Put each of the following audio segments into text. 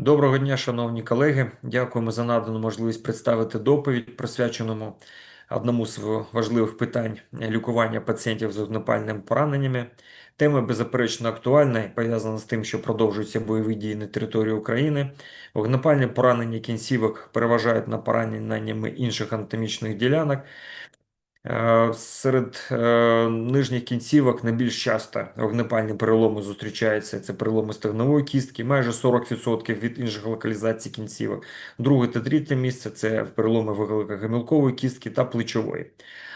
Доброго дня, шановні колеги. Дякуємо за надану можливість представити доповідь, присвяченому одному з важливих питань лікування пацієнтів з вогнепальними пораненнями. Тема беззаперечно актуальна і пов'язана з тим, що продовжуються бойові дії на території України. Вогнепальні поранення кінцівок переважають на пораненнями інших анатомічних ділянок. Е, Серед е, нижніх кінцівок найбільш часто вогнепальні переломи зустрічаються. Це переломи стегнової кістки, майже 40% від інших локалізацій кінцівок. Друге та третє місце це переломи вуглека кістки та плечової.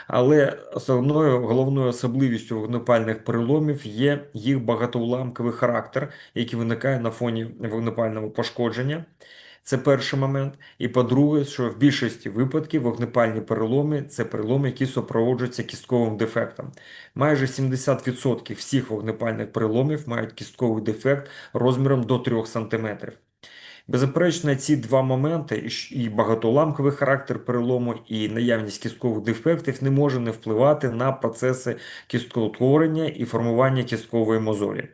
Але основною головною особливістю вогнепальних переломів є їх багатоуламковий характер, який виникає на фоні вогнепального пошкодження. Це перший момент. І по-друге, що в більшості випадків вогнепальні переломи це переломи, які супроводжуються кістковим дефектом. Майже 70% всіх вогнепальних переломів мають кістковий дефект розміром до 3 см. Беззаперечно, ці два моменти, і багатоламковий характер перелому, і наявність кісткових дефектів не може не впливати на процеси кісткотворення і формування кісткової мозолі.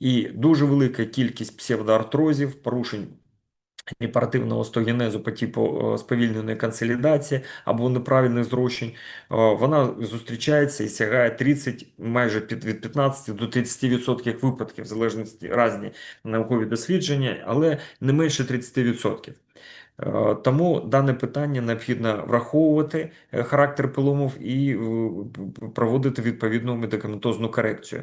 І дуже велика кількість псевдоартрозів, порушень Іпаративного остогенезу по типу сповільненої консолідації або неправильних зрощень, вона зустрічається і сягає 30, майже від 15 до 30% випадків, в залежності різні наукові дослідження, але не менше 30%. Тому дане питання необхідно враховувати е, характер поломов і е, проводити відповідну медикаментозну корекцію.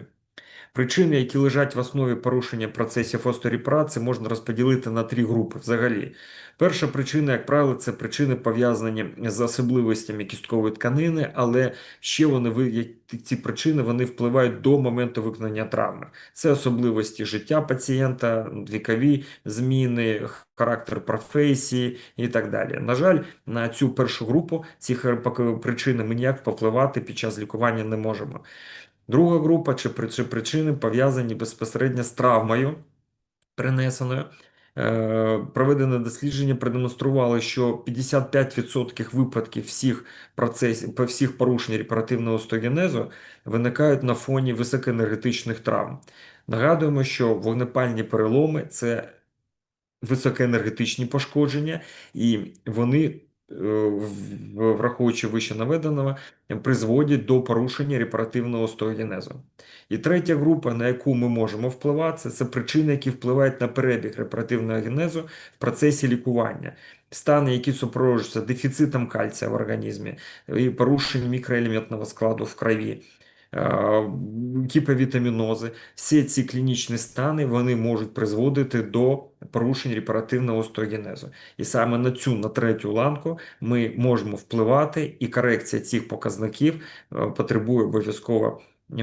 Причини, які лежать в основі порушення процесів осторіпрації, можна розподілити на три групи взагалі. Перша причина, як правило, це причини пов'язані з особливостями кісткової тканини, але ще вони ці причини вони впливають до моменту виконання травми. Це особливості життя пацієнта, вікові зміни, характер професії і так далі. На жаль, на цю першу групу ці причини ми ніяк впливати під час лікування не можемо. Друга група чи причини пов'язані безпосередньо з травмою перенесеною. Е, проведене дослідження продемонструвало, що 55% випадків всіх процесів всіх порушень репаративного стогенезу виникають на фоні високоенергетичних травм. Нагадуємо, що вогнепальні переломи це високоенергетичні пошкодження, і вони враховуючи вище наведеного, призводять до порушення репаративного остеогенезу. І третя група, на яку ми можемо впливати, це причини, які впливають на перебіг репаративного генезу в процесі лікування. Стани, які супроводжуються дефіцитом кальція в організмі, і порушенням мікроелементного складу в крові, гіповітамінози, всі ці клінічні стани вони можуть призводити до порушень репаративного остеогенезу. І саме на цю на третю ланку ми можемо впливати, і корекція цих показників е, потребує обов'язково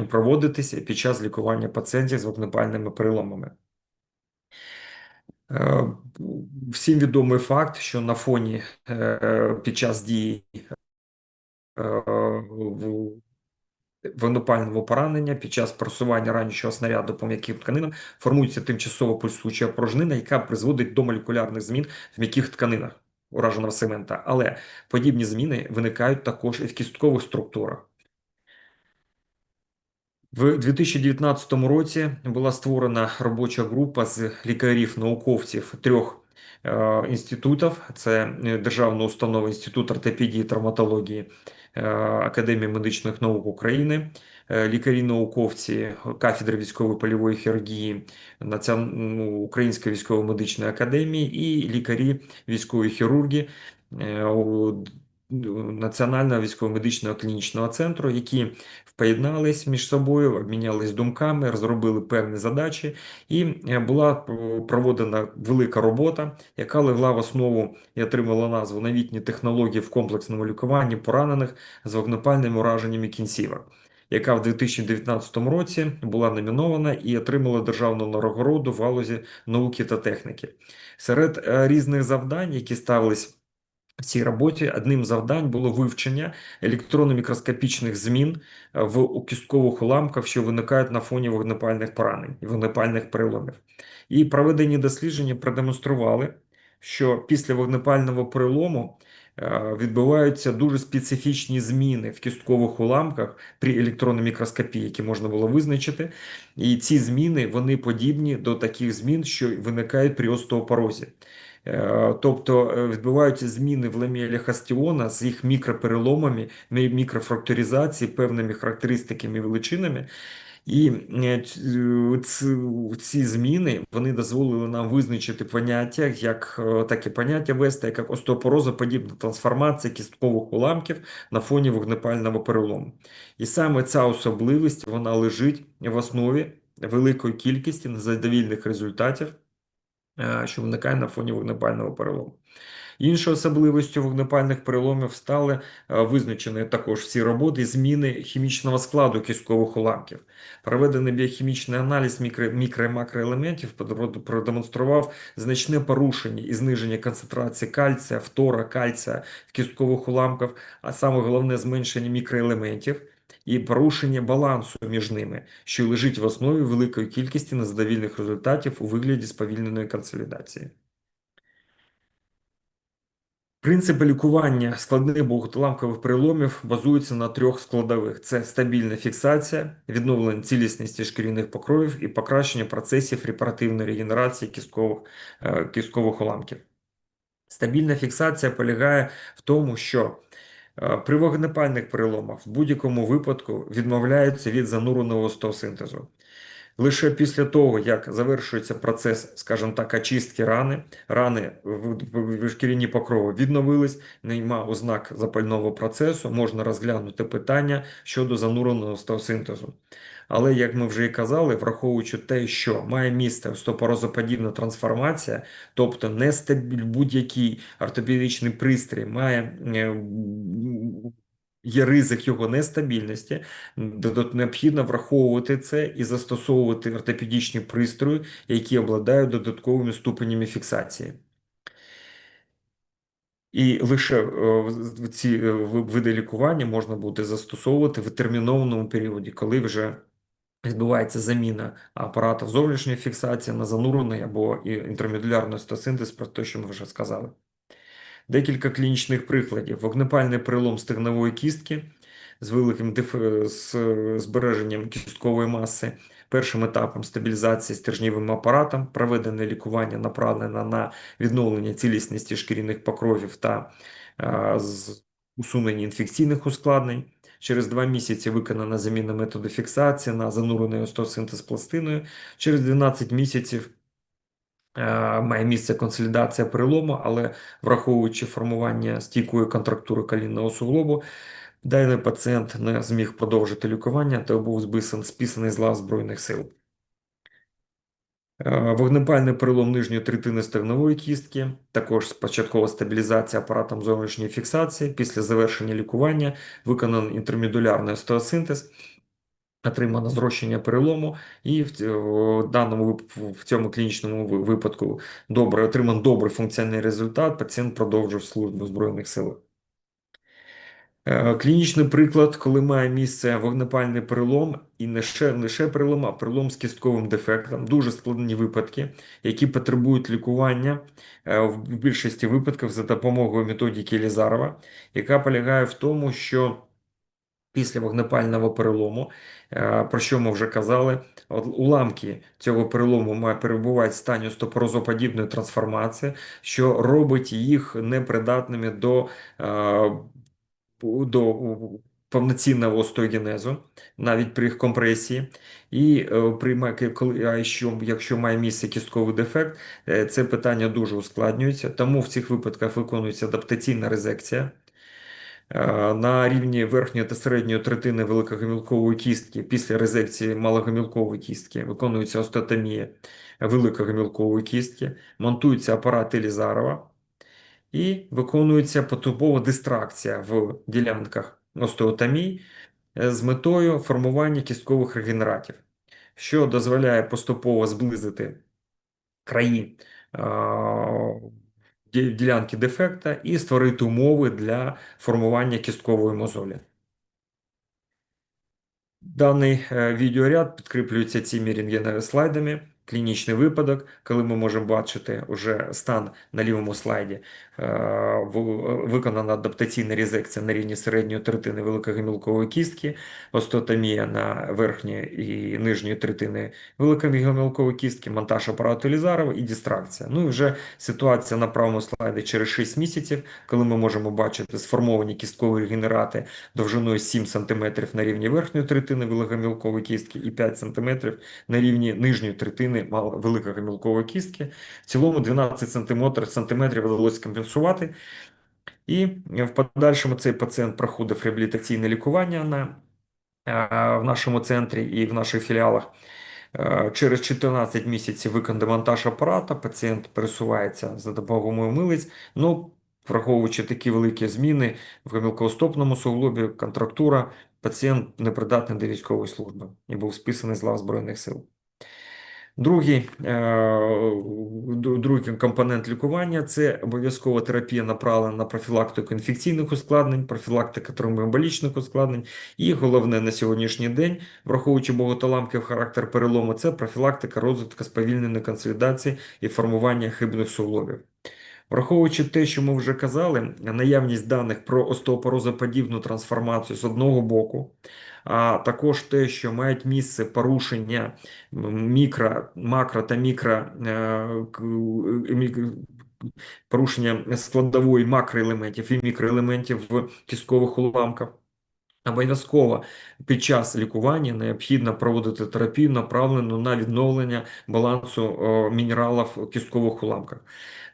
проводитися під час лікування пацієнтів з вогнепальними переломами. Е, всім відомий факт, що на фоні е, під час дії вогнепального поранення під час просування ранішого снаряду по м'яким тканинам формується тимчасово пульсуюча порожнина, яка призводить до молекулярних змін в м'яких тканинах ураженого сегмента. Але подібні зміни виникають також і в кісткових структурах. В 2019 році була створена робоча група з лікарів-науковців трьох е, інститутів: це Державна установа Інститут ортопедії і травматології Е, Академії медичних наук України, е, лікарі-науковці кафедри військової польової хірургії ну, Української військово-медичної академії і лікарі військової хірурги е, Національного військово-медичного клінічного центру, які поєднались між собою, обмінялись думками, розробили певні задачі, і е, була проводена велика робота, яка легла в основу і отримала назву новітні технології в комплексному лікуванні поранених з вогнепальними ураженнями кінцівок. Яка в 2019 році була номінована і отримала державну нагороду в галузі науки та техніки серед е, різних завдань, які ставились в цій роботі одним завдань було вивчення електронно-мікроскопічних змін е, в кісткових уламках, що виникають на фоні вогнепальних поранень і вогнепальних переломів. І проведені дослідження продемонстрували, що після вогнепального перелому відбуваються дуже специфічні зміни в кісткових уламках при електронній мікроскопії, які можна було визначити. І ці зміни вони подібні до таких змін, що виникають при остеопорозі. Е, тобто е, відбуваються зміни в ламелі хастіона з їх мікропереломами, мікрофрактуризації, певними характеристиками і величинами. І е, ці зміни вони дозволили нам визначити поняття, як таке поняття вести, як остеопорозоподібна трансформація кісткових уламків на фоні вогнепального перелому. І саме ця особливість вона лежить в основі великої кількості незадовільних результатів. Е, що виникає на фоні вогнепального перелому. Іншою особливістю вогнепальних переломів стали е, визначені також всі роботи зміни хімічного складу кісткових уламків. Проведений біохімічний аналіз мікро, мікро і макроелементів продемонстрував значне порушення і зниження концентрації кальція, фтора, кальція в кісткових уламках, а саме головне зменшення мікроелементів і порушення балансу між ними, що лежить в основі великої кількості незадовільних результатів у вигляді сповільненої консолідації. Принципи лікування складних багатоламкових переломів базуються на трьох складових: це стабільна фіксація, відновлення цілісності шкіряних покровів і покращення процесів репаративної регенерації кісткових, е, кісткових уламків. Стабільна фіксація полягає в тому, що Е, при вогнепальних переломах в будь-якому випадку відмовляються від зануреного остеосинтезу. Лише після того, як завершується процес, скажімо так, очистки рани, рани в шкіряні покрови відновились, нема ознак запального процесу, можна розглянути питання щодо зануреного остеосинтезу. Але, як ми вже і казали, враховуючи те, що має місце стопорозоподібна трансформація, тобто нестабіль будь-який ортопедичний пристрій має е, є ризик його нестабільності, необхідно враховувати це і застосовувати ортопедичні пристрої, які обладають додатковими ступенями фіксації. І лише е, ці е, види лікування можна буде застосовувати в термінованому періоді, коли вже відбувається заміна апаратів зовнішньої фіксації на занурений або інтермедулярний стосинтез, про те, що ми вже сказали. Декілька клінічних прикладів: вогнепальний перелом стегнової кістки з великим з збереженням кісткової маси, першим етапом стабілізації стержнівим апаратом, проведене лікування направлене на відновлення цілісності шкіряних покровів та а, усунення інфекційних ускладнень. Через два місяці виконана заміна методу фіксації на занурений остеосинтез пластиною. Через 12 місяців Е, має місце консолідація перелому, але враховуючи формування стійкої контрактури колінного суглобу, даний пацієнт не зміг продовжити лікування та був списаний з лав Збройних сил. Е, вогнепальний перелом нижньої третини стегнової кістки, також спочаткова стабілізація апаратом зовнішньої фіксації, після завершення лікування виконаний інтермедулярний остеосинтез, Отримано зрощення перелому, і в, даному в цьому клінічному випадку добре отриман добрий функціональний результат. Пацієнт продовжив службу в Збройних силах. Е, клінічний приклад, коли має місце вогнепальний перелом, і не лише, не лише перелом, а перелом з кістковим дефектом, дуже складні випадки, які потребують лікування е, в більшості випадків за допомогою методики Лізарова, яка полягає в тому, що після вогнепального перелому, е, про що ми вже казали, уламки цього перелому мають перебувати в стані остеопорозоподібної трансформації, що робить їх непридатними до е, до повноцінного остеогенезу, навіть при їх компресії. І е, при якщо має місце кістковий дефект, це питання дуже ускладнюється. Тому в цих випадках виконується адаптаційна резекція. Е, на рівні верхньої та середньої третини великогомілкової кістки після резекції малогомілкової кістки виконується остеотомія великогомілкової кістки, монтується апарат Елізарова і виконується потупова дистракція в ділянках остеотомії е, з метою формування кісткових регенератів, що дозволяє поступово зблизити краї е, ділянки дефекта і створити умови для формування кісткової мозолі. Даний е, відеоряд підкріплюється цими рентгеновими слайдами. Клінічний випадок, коли ми можемо бачити уже стан на лівому слайді. Е, Виконана адаптаційна резекція на рівні середньої третини великогамілкової кістки, остеотомія на верхньої і нижньої третини великогамілкової кістки, монтаж апарату Лізарова і дистракція. Ну і вже ситуація на правому слайді через 6 місяців, коли ми можемо бачити сформовані кісткові регенерати довжиною 7 см на рівні верхньої третини великогамілкової кістки і 5 см на рівні нижньої третини мал- великогамілкової кістки. В цілому 12 см, вдалося компенсувати. І в подальшому цей пацієнт проходив реабілітаційне лікування на, е, в нашому центрі і в наших філіалах. Е, Через 14 місяців виконав демонтаж апарата, пацієнт пересувається за допомогою милиць. Ну, враховуючи такі великі зміни в гомілкостопному суглобі, контрактура, пацієнт непридатний до військової служби і був списаний з лав Збройних сил. Другий, е, другий компонент лікування це обов'язкова терапія направлена на профілактику інфекційних ускладнень, профілактика тромбоемболічних ускладнень. І головне на сьогоднішній день, враховуючи багатоламків характер перелому, це профілактика розвитку сповільненої консолідації і формування хибних суглобів. Враховуючи те, що ми вже казали, наявність даних про остеопорозоподібну трансформацію з одного боку, а також те, що мають місце порушення мікро, макро та мікро е, к- е, порушення складової макроелементів і мікроелементів в кісткових уламках. Обов'язково під час лікування необхідно проводити терапію, направлену на відновлення балансу мінералів у кісткових уламках.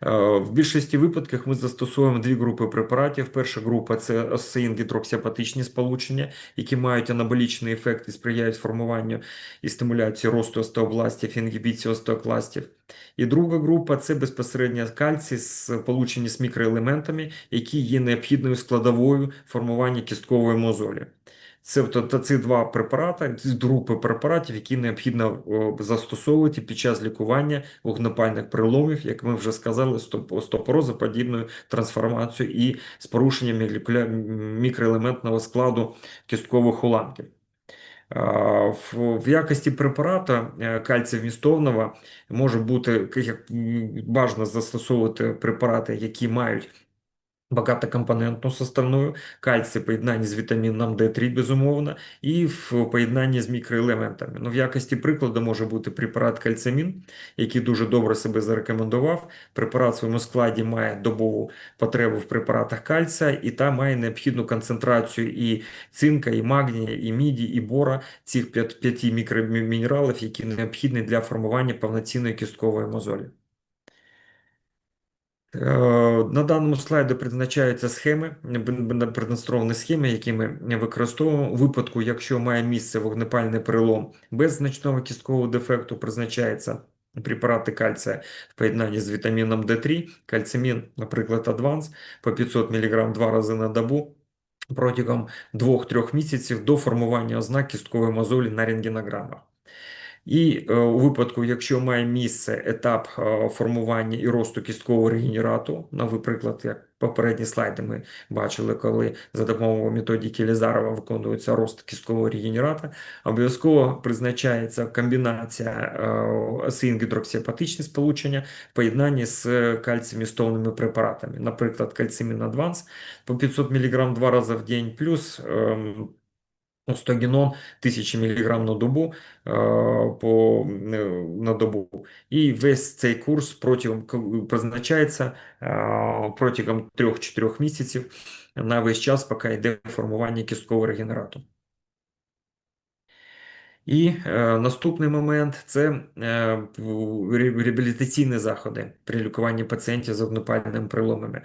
Е, В більшості випадків ми застосовуємо дві групи препаратів. Перша група це осеїн гідроксіапатичні сполучення, які мають анаболічний ефект і сприяють формуванню і стимуляції росту остеобластів, інгібіції остеокластів. І друга група це безпосередньо кальцій, сполучені з мікроелементами, які є необхідною складовою формування кісткової мозолі. Це тобто ці два препарати, ці групи препаратів, які необхідно застосовувати під час лікування вогнепальних переломів, як ми вже сказали, стоп- остеопорозоподібною трансформацією і з порушенням мікроелементного складу кісткових уламків. В, якості препарата е, кальцій-вмістовного може бути як бажано застосовувати препарати, які мають багатокомпонентну составну, кальцій в поєднанні з вітаміном D3, безумовно, і в поєднанні з мікроелементами. Ну, в якості прикладу може бути препарат кальцамін, який дуже добре себе зарекомендував. Препарат в своєму складі має добову потребу в препаратах кальція, і та має необхідну концентрацію і цинка, і магнія, і міді, і бора цих п'яти мікромінералів, які необхідні для формування повноцінної кісткової мозолі. Е, На даному слайді призначаються схеми, продемонстровані схеми, які ми використовуємо. У випадку, якщо має місце вогнепальний перелом без значного кісткового дефекту, призначається препарати кальція в поєднанні з вітаміном D3, кальцимін, наприклад, Адванс по 500 мг два рази на добу протягом 2-3 місяців до формування ознак кісткової мозолі на рентгенограмах. І е, у випадку, якщо має місце етап е, формування і росту кісткового регенерату, ну, наприклад, як попередні слайди ми бачили, коли за допомогою методики Лізарова виконується рост кісткового регенерата, обов'язково призначається комбінація е, асин-гідроксіапатичні сполучення в поєднанні з кальціємістовними препаратами, наприклад, кальцимін Адванс по 500 мг два рази в день, плюс Остогенон 1000 мг на добу е, по, е, на добу. І весь цей курс протягом призначається е, протягом 3-4 місяців на весь час, поки йде формування кісткового регенерату. І е, наступний момент це е, реабілітаційні заходи при лікуванні пацієнтів з огнепальними переломами.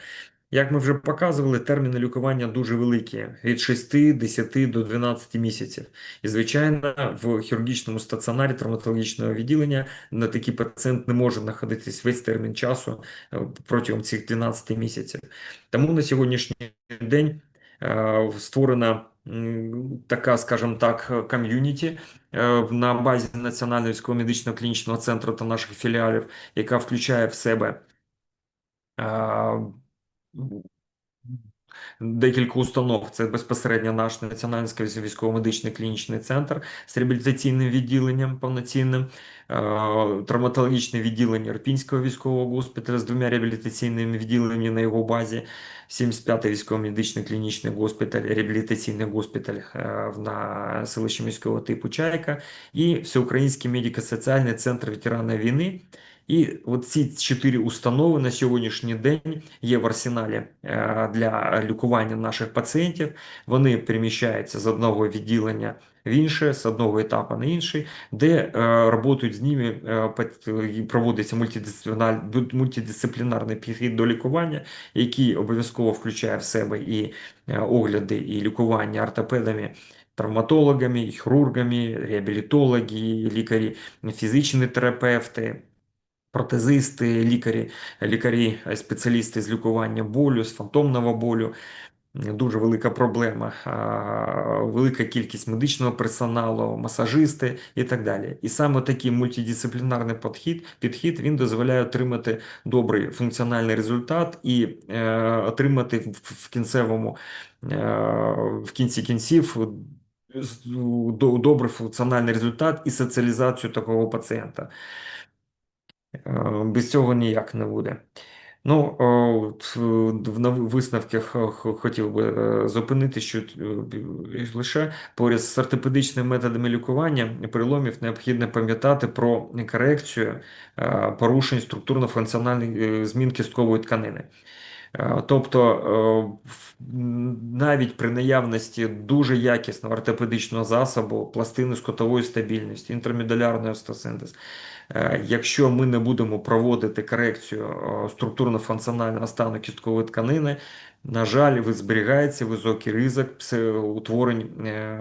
Як ми вже показували, терміни лікування дуже великі від 6, 10 до 12 місяців. І, звичайно, в хірургічному стаціонарі травматологічного відділення на такий пацієнт не може знаходитись весь термін часу е, протягом цих 12 місяців. Тому на сьогоднішній день е, створена така, скажімо так, ком'юніті е, на базі Національного військово-медичного клінічного центру та наших філіалів, яка включає в себе декілька установ. Це безпосередньо наш Національний військово-медичний клінічний центр з реабілітаційним відділенням повноцінним, е, травматологічне відділення Ірпінського військового госпіталю з двома реабілітаційними відділеннями на його базі, 75-й військово-медичний клінічний госпіталь, реабілітаційний госпіталь е, на селищі міського типу Чайка і Всеукраїнський медико-соціальний центр ветерана війни. І от ці чотири установи на сьогоднішній день є в арсеналі е, для лікування наших пацієнтів. Вони переміщаються з одного відділення в інше, з одного етапу на інший, де працюють з ними, е, проводиться мультидисциплінарний підхід до лікування, який обов'язково включає в себе і е, огляди, і лікування ортопедами. Травматологами, хірургами, реабілітологи, лікарі, фізичні терапевти, протезисти, лікарі, лікарі, спеціалісти з лікування болю, з фантомного болю. Дуже велика проблема, велика кількість медичного персоналу, масажисти і так далі. І саме такий мультидисциплінарний підхід підхід він дозволяє отримати добрий функціональний результат і е, отримати в кінцевому е, в кінці кінців добрий функціональний результат і соціалізацію такого пацієнта. Е, без цього ніяк не буде. Ну, в висновках хотів би е, зупинити, що е, лише поряд з ортопедичними методами лікування переломів необхідно пам'ятати про корекцію порушень структурно-функціональних змін кісткової тканини. Тобто навіть при наявності дуже якісного ортопедичного засобу, пластини скотової стабільності, інтрамедулярний остеосинтез, Е, якщо ми не будемо проводити корекцію е, структурно-функціонального стану кісткової тканини, на жаль, зберігається високий ризик утворень е,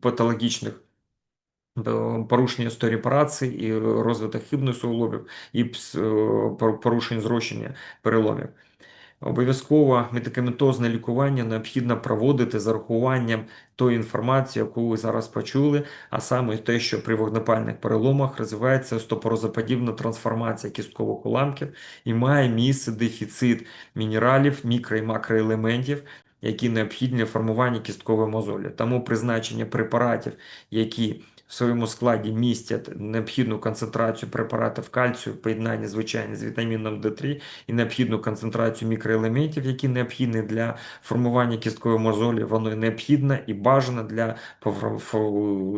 патологічних порушення історії операції і розвиток хибних суглобів і порушень зрощення переломів. Обов'язково медикаментозне лікування необхідно проводити з урахуванням тої інформації, яку ви зараз почули, а саме те, що при вогнепальних переломах розвивається стопорозоподібна трансформація кісткових уламків і має місце дефіцит мінералів, мікро і макроелементів, які необхідні формування кісткової мозолі. Тому призначення препаратів, які в своєму складі містять необхідну концентрацію препаратів кальцію, поєднання звичайно з вітаміном D3 і необхідну концентрацію мікроелементів, які необхідні для формування кісткової мозолі, воно необхідне і бажане для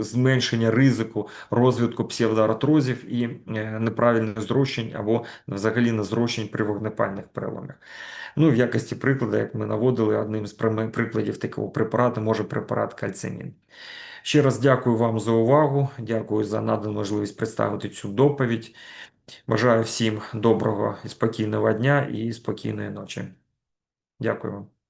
зменшення ризику розвитку псевдоартрозів і е, неправильних зрощень або взагалі незрощень при вогнепальних переломах. Ну, в якості прикладу, як ми наводили, одним з прикладів такого препарату може препарат кальцинін. Ще раз дякую вам за увагу. Дякую за надану можливість представити цю доповідь. Бажаю всім доброго і спокійного дня і спокійної ночі. Дякую вам.